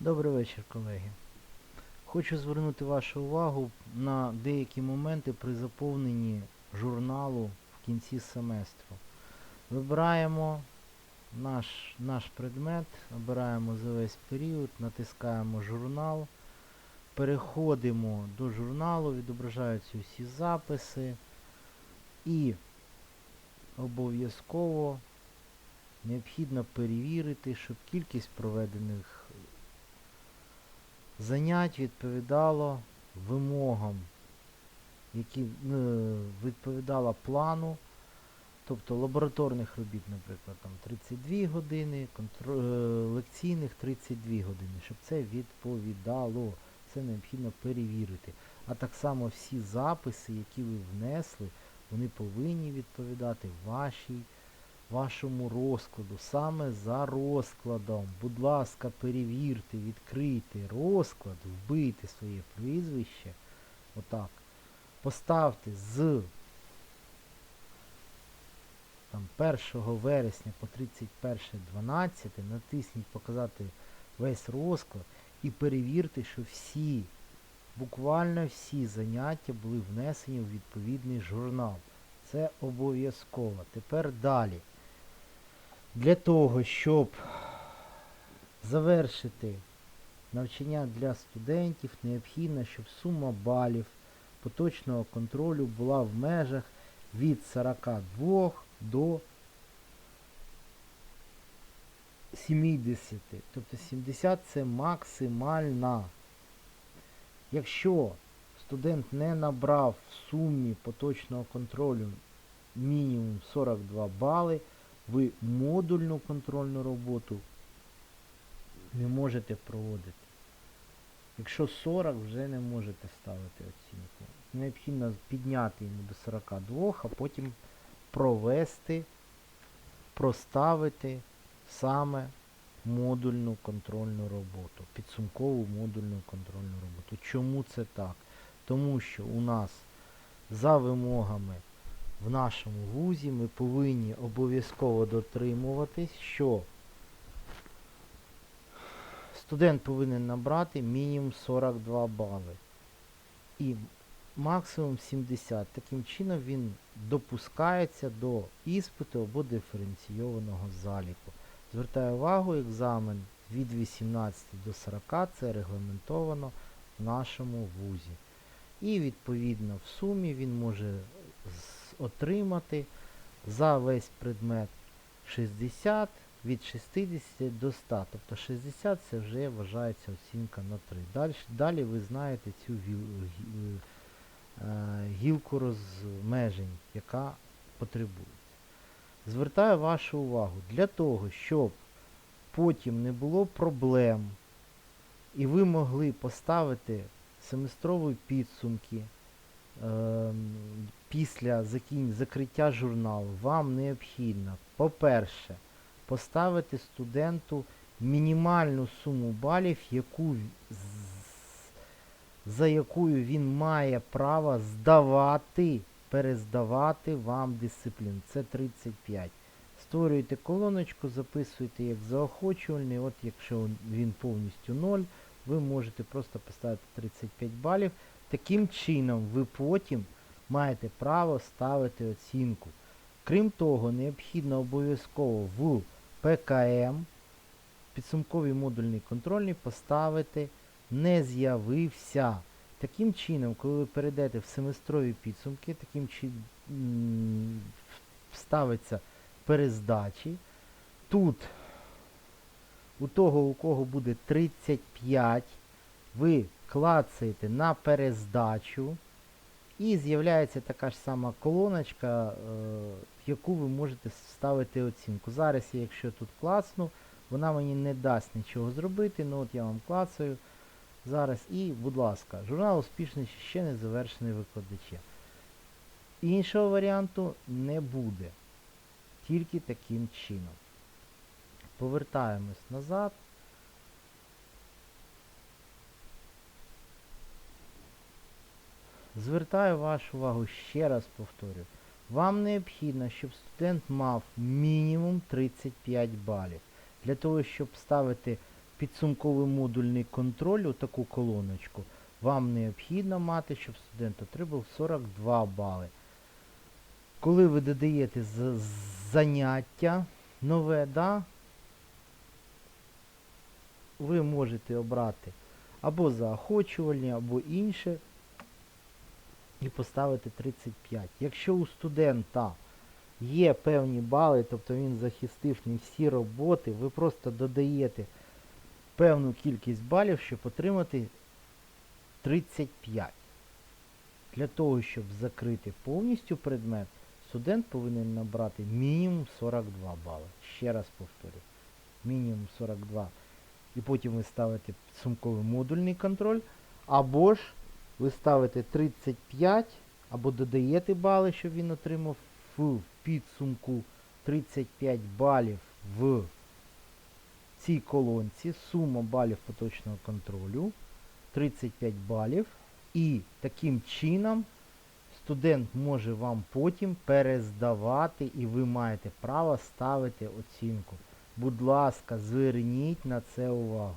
Добрий вечір, колеги. Хочу звернути вашу увагу на деякі моменти при заповненні журналу в кінці семестру. Вибираємо наш, наш предмет, обираємо за весь період, натискаємо журнал, переходимо до журналу, відображаються усі записи і обов'язково необхідно перевірити, щоб кількість проведених занять відповідало вимогам, які е, відповідала плану, тобто лабораторних робіт, наприклад, там 32 години, е, лекційних 32 години, щоб це відповідало. Це необхідно перевірити. А так само всі записи, які ви внесли, вони повинні відповідати вашій вашому розкладу, саме за розкладом. Будь ласка, перевірте, відкрийте розклад, вбийте своє прізвище. Отак. Поставте з там, 1 вересня по 31.12, натисніть показати весь розклад і перевірте, що всі, буквально всі заняття були внесені у відповідний журнал. Це обов'язково. Тепер далі. Для того, щоб завершити навчання для студентів, необхідно, щоб сума балів поточного контролю була в межах від 42 до 70. Тобто 70 це максимальна. Якщо студент не набрав в сумі поточного контролю мінімум 42 бали, ви модульну контрольну роботу не можете проводити. Якщо 40, вже не можете ставити оцінку. Необхідно підняти йому до 42, а потім провести, проставити саме модульну контрольну роботу, підсумкову модульну контрольну роботу. Чому це так? Тому що у нас за вимогами в нашому вузі ми повинні обов'язково дотримуватись, що студент повинен набрати мінімум 42 бали. І максимум 70. Таким чином він допускається до іспиту або диференційованого заліку. Звертаю увагу, екзамен від 18 до 40 це регламентовано в нашому вузі. І відповідно в сумі він може з- отримати за весь предмет 60 від 60 до 100. Тобто 60 це вже вважається оцінка на 3. Далі, далі ви знаєте цю е, гілку розмежень, яка потребується. Звертаю вашу увагу, для того, щоб потім не було проблем, і ви могли поставити семестрові підсумки після закін... закриття журналу, вам необхідно, по-перше, поставити студенту мінімальну суму балів, яку, за якою він має право здавати, перездавати вам дисциплін. Це 35. Створюєте колоночку, записуєте як заохочувальний. От якщо він повністю 0, ви можете просто поставити 35 балів. Таким чином ви потім маєте право ставити оцінку. Крім того, необхідно обов'язково в ПКМ підсумковий модульний контрольний поставити не з'явився. Таким чином, коли ви перейдете в семестрові підсумки, таким чином вставиться перездачі. Тут у того, у кого буде 35, ви клацаєте на перездачу і з'являється така ж сама колоночка, е, в яку ви можете вставити оцінку. Зараз я, якщо тут клацну, вона мені не дасть нічого зробити, ну от я вам клацаю зараз і, будь ласка, журнал успішний ще не завершений викладачем. Іншого варіанту не буде. Тільки таким чином. Повертаємось назад. Звертаю вашу увагу, ще раз повторю. Вам необхідно, щоб студент мав мінімум 35 балів. Для того, щоб ставити підсумковий модульний контроль, отаку колоночку, вам необхідно мати, щоб студент отримав 42 бали. Коли ви додаєте заняття нове, да, ви можете обрати або заохочувальні, або інше і поставити 35. Якщо у студента є певні бали, тобто він захистив не всі роботи, ви просто додаєте певну кількість балів, щоб отримати 35. Для того, щоб закрити повністю предмет, студент повинен набрати мінімум 42 бали. Ще раз повторю. Мінімум 42. І потім ви ставите підсумковий модульний контроль. Або ж ви ставите 35, або додаєте бали, щоб він отримав в підсумку 35 балів в цій колонці. Сума балів поточного контролю 35 балів. І таким чином студент може вам потім перездавати, і ви маєте право ставити оцінку. Будь ласка, зверніть на це увагу.